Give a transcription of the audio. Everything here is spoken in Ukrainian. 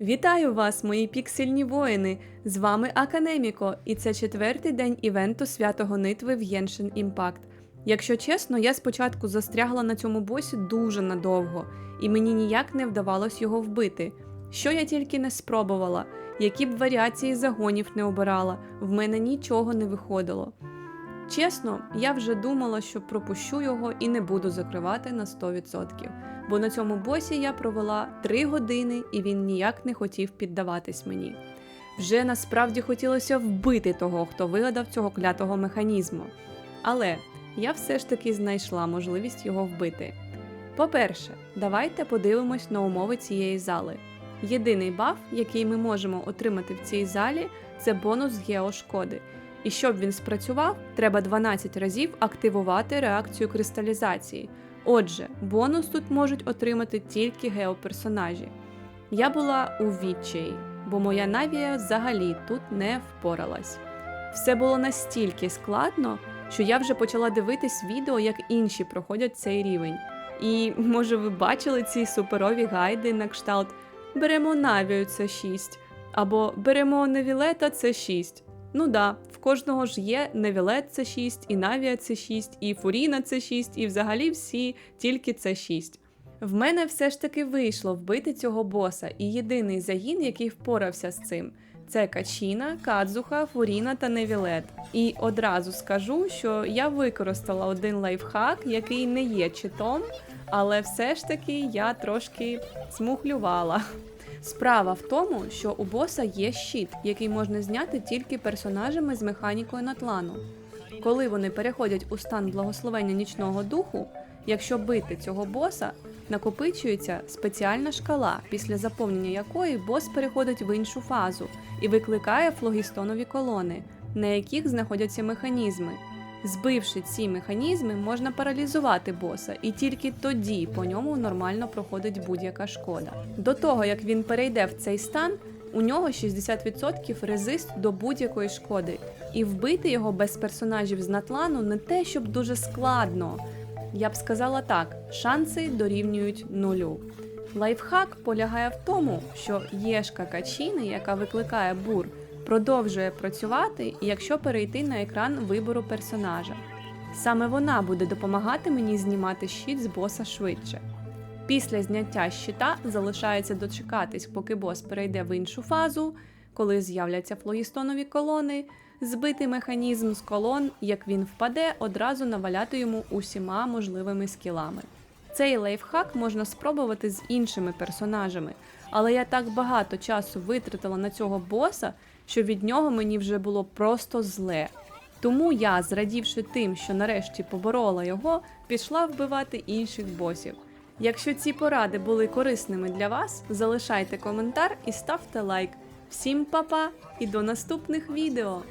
Вітаю вас, мої піксельні воїни! З вами Аканеміко, і це четвертий день івенту святого нитви в Genshin Impact. Якщо чесно, я спочатку застрягла на цьому босі дуже надовго, і мені ніяк не вдавалось його вбити. Що я тільки не спробувала, які б варіації загонів не обирала, в мене нічого не виходило. Чесно, я вже думала, що пропущу його і не буду закривати на 100%, бо на цьому босі я провела 3 години і він ніяк не хотів піддаватись мені. Вже насправді хотілося вбити того, хто вигадав цього клятого механізму. Але я все ж таки знайшла можливість його вбити. По-перше, давайте подивимось на умови цієї зали. Єдиний баф, який ми можемо отримати в цій залі, це бонус геошкоди. І щоб він спрацював, треба 12 разів активувати реакцію кристалізації. Отже, бонус тут можуть отримати тільки геоперсонажі. Я була у відчаї, бо моя навія взагалі тут не впоралась. Все було настільки складно, що я вже почала дивитись відео, як інші проходять цей рівень. І може ви бачили ці суперові гайди на кшталт Беремо Навію це 6 або Беремо Невілета це 6. Ну да, кожного ж є Невілет це 6, і Навія це 6, і Фуріна це 6, і взагалі всі тільки це 6. В мене все ж таки вийшло вбити цього боса, і єдиний загін, який впорався з цим, це Качіна, Кадзуха, Фуріна та Невілет. І одразу скажу, що я використала один лайфхак, який не є читом, але все ж таки я трошки змухлювала. Справа в тому, що у боса є щит, який можна зняти тільки персонажами з механікою Натлану. Коли вони переходять у стан благословення нічного духу, якщо бити цього боса, накопичується спеціальна шкала, після заповнення якої бос переходить в іншу фазу і викликає флогістонові колони, на яких знаходяться механізми. Збивши ці механізми, можна паралізувати боса, і тільки тоді по ньому нормально проходить будь-яка шкода. До того як він перейде в цей стан, у нього 60% резист до будь-якої шкоди, і вбити його без персонажів з натлану не те, щоб дуже складно. Я б сказала так: шанси дорівнюють нулю. Лайфхак полягає в тому, що єшка качіни, яка викликає бур, продовжує працювати, якщо перейти на екран вибору персонажа. Саме вона буде допомагати мені знімати щит з боса швидше. Після зняття щита залишається дочекатись, поки бос перейде в іншу фазу, коли з'являться флогістонові колони, збити механізм з колон, як він впаде, одразу наваляти йому усіма можливими скілами. Цей лайфхак можна спробувати з іншими персонажами, але я так багато часу витратила на цього боса, що від нього мені вже було просто зле. Тому я, зрадівши тим, що нарешті поборола його, пішла вбивати інших босів. Якщо ці поради були корисними для вас, залишайте коментар і ставте лайк. Всім па-па і до наступних відео!